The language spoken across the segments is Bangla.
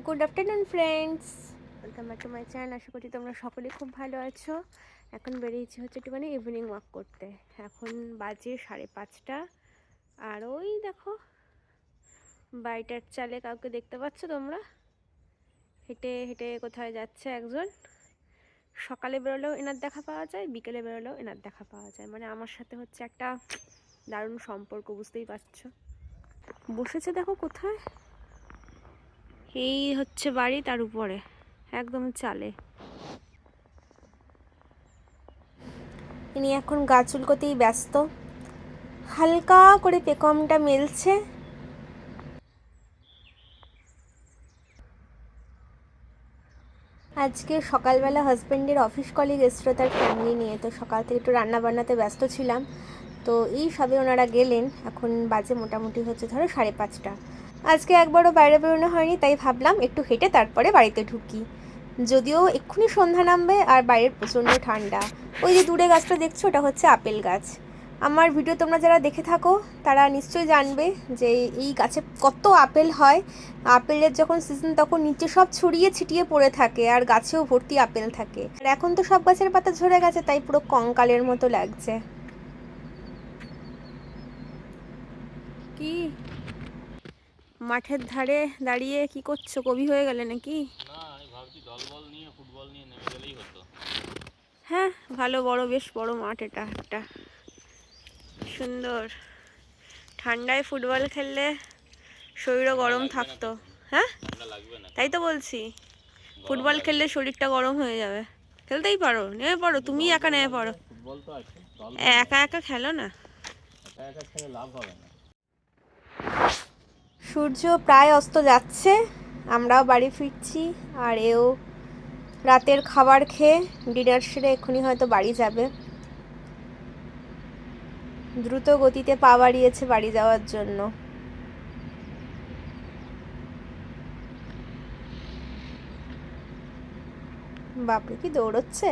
Good afternoon friends welcome back to my channel আশা করছি তোমরা সকলে খুব ভালো আছো। এখন বেরিয়েছি হচ্ছে একটুখানি ইভিনিং ওয়াক করতে। এখন বাজে সাড়ে পাঁচটা। আর ওই দেখো, বাড়িটার চালে কাউকে দেখতে পাচ্ছ তোমরা? হেঁটে হেঁটে কোথায় যাচ্ছে একজন। সকালে বেরোলেও এনার দেখা পাওয়া যায়, বিকেলে বেরোলেও এনার দেখা পাওয়া যায়। মানে আমার সাথে হচ্ছে একটা দারুণ সম্পর্ক, বুঝতেই পারছ। বসেছে দেখো কোথায়? এই হচ্ছে বাড়ি, তার উপরে, একদম চালে। ইনি এখন গা চুলকোতেই ব্যস্ত। হালকা করে পেকমটা মেলছে। আজকে সকালবেলা হাজব্যান্ডের অফিস কলিগ এসছিল তার ফ্যামিলি নিয়ে, তো সকাল থেকে একটু রান্না বান্নাতে ব্যস্ত ছিলাম। তো এই সবে ওনারা গেলেন, এখন বাজে মোটামুটি হচ্ছে ধরো সাড়ে পাঁচটা। আজকে একবারও বাইরে বেরোনো হয়নি, তাই ভাবলাম একটু হেঁটে তারপরে বাড়িতে ঢুকি। যদিও এক্ষুনি সন্ধ্যা নামবে আর বাইরের প্রচণ্ড ঠান্ডা। ওই যে দূরে গাছটা দেখছ, ওটা হচ্ছে আপেল গাছ। আমার ভিডিও তোমরা যারা দেখে থাকো, তারা নিশ্চয়ই জানবে যে এই গাছে কত আপেল হয়। আপেলের যখন সিজন তখন নিচে সব ছড়িয়ে ছিটিয়ে পড়ে থাকে আর গাছেও ভর্তি আপেল থাকে। আর এখন তো সব গাছের পাতা ঝরে গেছে, তাই পুরো কঙ্কালের মতো লাগছে। কি? মাঠের ধারে দাঁড়িয়ে কি করছ? কবি হয়ে গেলে নাকি? হ্যাঁ ভালো বড় বেশ বড় মাঠ এটা একটা। সুন্দর। ঠান্ডায় ফুটবল খেললে শরীরও গরম থাকতো। হ্যাঁ? তাই তো বলছি। ফুটবল খেললে শরীরটা গরম হয়ে যাবে। খেলতেই পারো নেমে পড়ো। তুমি একা নেমে পড়ো। একা একা খেলো না? একা একা খেলে লাভ হবে না। সূর্য প্রায় অস্ত যাচ্ছে, আমরাও বাড়ি ফিরছি আর এও রাতের খাবার খেয়ে ডিনার সেরে এক্ষুনি হয়তো বাড়ি যাবে। দ্রুত গতিতে পা বাড়িয়েছে বাড়ি যাওয়ার জন্য। বাপরে, কি দৌড়চ্ছে?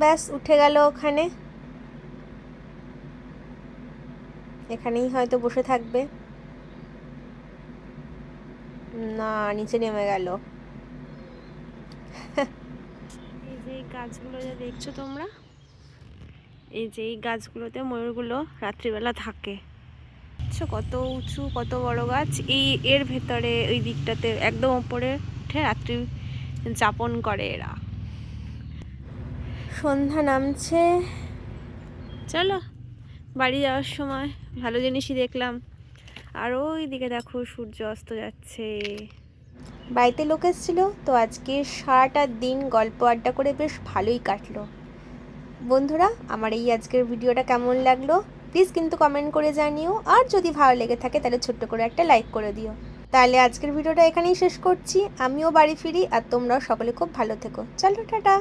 ব্যাস, উঠে গেল ওখানে। এখানেই হয়তো বসে থাকবে। না নিচে নেমে গেল। এই যে গাছগুলো যা দেখছ তোমরা এই যে এই গাছগুলোতে ময়ূরগুলো রাত্রিবেলা থাকে। কত উঁচু কত বড় গাছ? এই এর ভেতরে ওই দিকটাতে একদম ওপরে উঠে রাত্রি যাপন করে এরা। সন্ধ্যা নামছে। চলো। বাড়ি যাওয়ার সময় ভালো জিনিসই দেখলাম। আর ওই দিকে দেখো সূর্য অস্ত যাচ্ছে। বাড়িতে লোক এসেছিল, তো আজকে সারাটা দিন গল্প আড্ডা করে বেশ ভালোই কাটলো। বন্ধুরা, আমার এই আজকের ভিডিওটা কেমন লাগল? প্লিজ কিন্তু কমেন্ট করে জানিও। আর যদি ভালো লেগে থাকে, তাহলে ছোট্ট করে একটা লাইক করে দিও। তাহলে আজকের ভিডিওটা এখানেই শেষ করছি। আমিও বাড়ি ফিরি, আর তোমরাও সকলে খুব ভালো থেকো। চলো, টাটা!